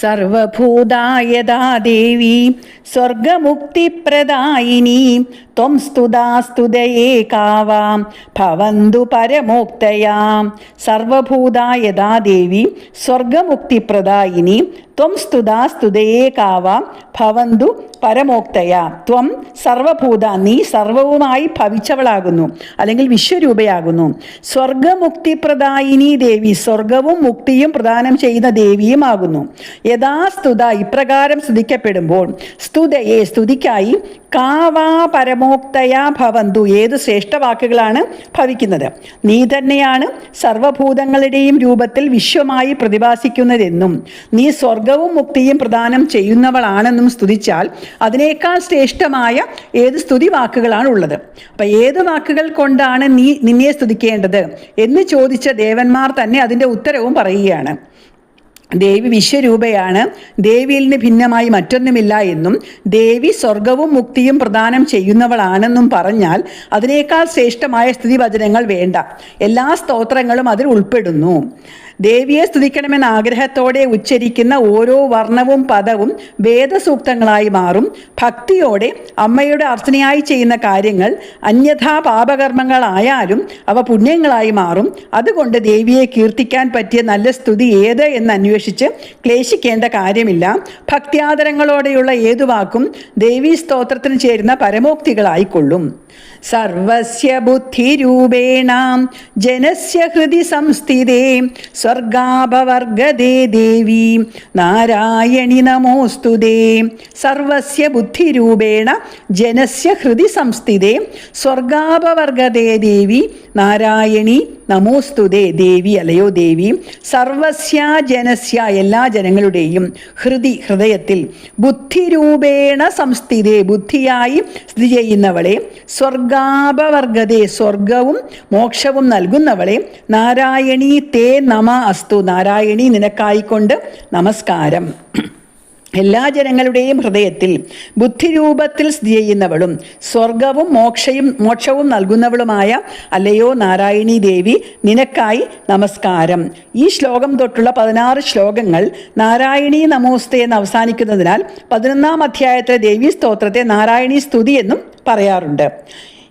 സർവഭൂതായതാ ദേവി സ്വർഗമുക്തിപ്രദായിനി ത്വം സ്തുതാ കാവാം ഭവന്തു പരമോക്തയാം. സർവഭൂതായതാ ദേവി സ്വർഗമുക്തിപ്രദായിനി ത്വം സ്തുതാ കാവാം ഭവന്തു പരമോക്തയാ. ത്വം സർവഭൂത നീ സർവവുമായി ഭവിച്ചവളാകുന്നു അല്ലെങ്കിൽ വിശ്വരൂപയാകുന്നു. സ്വർഗമുക്തിപ്രദായിനി ദേവി സ്വർഗവും മുക്തിയും പ്രദാനം ചെയ്യുന്ന ദേവിയുമാകുന്നു യഥാസ്തുത ഇപ്രകാരം സ്തുതിക്കപ്പെടുമ്പോൾ സ്തുതയെ സ്തുതിക്കായി കാവാ പരമോക്തയാ ഭവന്തു ഏത് ശ്രേഷ്ഠവാക്കുകളാണ് ഭവിക്കുന്നത്? നീ തന്നെയാണ് സർവഭൂതങ്ങളുടെയും രൂപത്തിൽ വിശ്വമായി പ്രതിഭാസിക്കുന്നതെന്നും നീ സ്വർഗവും മുക്തിയും പ്രദാനം ചെയ്യുന്നവളാണെന്നും സ്തുതിച്ചാൽ അതിനേക്കാൾ ശ്രേഷ്ഠമായ ഏത് സ്തുതി വാക്കുകളാണ് ഉള്ളത്? അപ്പം ഏത് വാക്കുകൾ കൊണ്ടാണ് നീ നിന്നെ സ്തുതിക്കേണ്ടത്? എന്ന് ചോദിച്ച ദേവന്മാർ തന്നെ അതിന്റെ ഉത്തരവും പറയുകയാണ്. ദേവി വിശ്വരൂപയാണ്. ദേവിയിൽ നിന്ന് ഭിന്നമായി മറ്റൊന്നുമില്ല എന്നും ദേവി സ്വർഗവും മുക്തിയും പ്രദാനം ചെയ്യുന്നവളാണെന്നും പറഞ്ഞാൽ അതിനേക്കാൾ ശ്രേഷ്ഠമായ സ്തുതിവചനങ്ങൾ വേണ്ട. എല്ലാ സ്തോത്രങ്ങളും അതിൽ ഉൾപ്പെടുന്നു. ദേവിയെ സ്തുതിക്കണമെന്ന ആഗ്രഹത്തോടെ ഉച്ചരിക്കുന്ന ഓരോ വർണവും പദവും വേദസൂക്തങ്ങളായി മാറും. ഭക്തിയോടെ അമ്മയുടെ അർച്ചനയായി ചെയ്യുന്ന കാര്യങ്ങൾ അന്യഥാ പാപകർമ്മങ്ങളായാലും അവ പുണ്യങ്ങളായി മാറും. അതുകൊണ്ട് ദേവിയെ കീർത്തിക്കാൻ പറ്റിയ നല്ല സ്തുതി ഏത് എന്ന് അന്വേഷിച്ച് ക്ലേശിക്കേണ്ട കാര്യമില്ല. ഭക്തിയാദരങ്ങളോടെയുള്ള ഏതു വാക്കും ദേവീ സ്തോത്രത്തിന് ചേരുന്ന പരമോക്തികളായിക്കൊള്ളും. സർവസ്യ ബുദ്ധിരൂപേണ ജനസ്യ ഹൃദി സംസ്ഥിതേ സ്വർഗാപവർഗദേ ദേവി നാരായണി നമോസ്തുതേ സർവസ്യ ബുദ്ധിരൂപേണ ജനസ്യ ഹൃദി സംസ്ഥിതേ. സ്വർഗാപവർഗദേ ദേവി നാരായണി നമോസ്തുതേ ദേവി അലയോ ദേവി സർവസ്യ ജനസ്യ എല്ലാ ജനങ്ങളുടെയും ഹൃദി ഹൃദയത്തിൽ ബുദ്ധിരൂപേണ സംസ്ഥിതേ ബുദ്ധിയായി സ്ഥിതി ചെയ്യുന്നവളെ സ്വർഗാപവർഗതേ സ്വർഗവും മോക്ഷവും നൽകുന്നവളെ നാരായണി തേ നമ അസ്തു. നാരായണി നിനക്കായിക്കൊണ്ട് നമസ്കാരം. എല്ലാ ജനങ്ങളുടെയും ഹൃദയത്തിൽ ബുദ്ധിരൂപത്തിൽ സ്ഥിതി ചെയ്യുന്നവളും സ്വർഗവും മോക്ഷയും മോക്ഷവും നൽകുന്നവളുമായ അല്ലയോ നാരായണി ദേവി നിനക്കായി നമസ്കാരം. ഈ ശ്ലോകം തൊട്ടുള്ള പതിനാറ് ശ്ലോകങ്ങൾ നാരായണി നമോസ്തേ എന്ന് അവസാനിക്കുന്നതിനാൽ പതിനൊന്നാം അധ്യായത്തിലെ ദേവി സ്തോത്രത്തെ നാരായണി സ്തുതി എന്നും പറയാറുണ്ട്.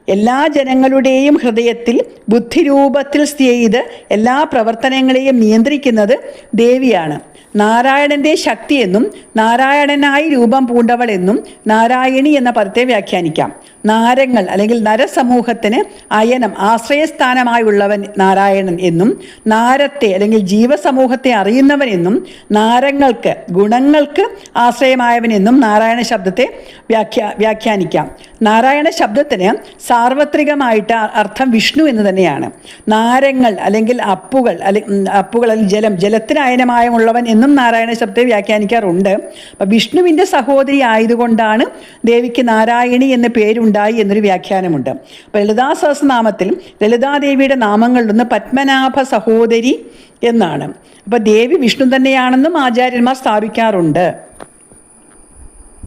എല്ലാ ജനങ്ങളുടെയും ഹൃദയത്തിൽ ബുദ്ധിരൂപത്തിൽ സ്ഥിതി ചെയ്ത് എല്ലാ പ്രവർത്തനങ്ങളെയും നിയന്ത്രിക്കുന്നത് ദേവിയാണ്. നാരായണന്റെ ശക്തിയെന്നും നാരായണനായി രൂപം പൂണ്ടവൾ എന്നും നാരായണി എന്ന പദത്തെ വ്യാഖ്യാനിക്കാം. നാരങ്ങൾ അല്ലെങ്കിൽ നരസമൂഹത്തിന് അയനം ആശ്രയസ്ഥാനമായുള്ളവൻ നാരായണൻ എന്നും നാരത്തെ അല്ലെങ്കിൽ ജീവസമൂഹത്തെ അറിയുന്നവൻ എന്നും നാരങ്ങൾക്ക് ഗുണങ്ങൾക്ക് ആശ്രയമായവൻ എന്നും നാരായണ ശബ്ദത്തെ വ്യാഖ്യാ വ്യാഖ്യാനിക്കാം. നാരായണ ശബ്ദത്തിന് സാർവത്രികമായിട്ട് അർത്ഥം വിഷ്ണു എന്ന് തന്നെയാണ്. നാരങ്ങൾ അല്ലെങ്കിൽ അപ്പുകൾ അല്ലെങ്കിൽ അപ്പുകൾ അല്ലെങ്കിൽ ജലം ജലത്തിന് അയനമായമുള്ളവൻ എന്നും നാരായണ ശബ്ദത്തെ വ്യാഖ്യാനിക്കാറുണ്ട്. അപ്പം വിഷ്ണുവിന്റെ സഹോദരി ആയതുകൊണ്ടാണ് ദേവിക്ക് നാരായണി എന്ന പേരുണ്ടായി എന്നൊരു വ്യാഖ്യാനമുണ്ട്. അപ്പം ലളിതാ സഹസ്രനാമത്തിൽ ലളിതാദേവിയുടെ നാമങ്ങളിലൊന്ന് പത്മനാഭ സഹോദരി എന്നാണ്. അപ്പോൾ ദേവി വിഷ്ണു തന്നെയാണെന്നും ആചാര്യന്മാർ സ്ഥാപിക്കാറുണ്ട്.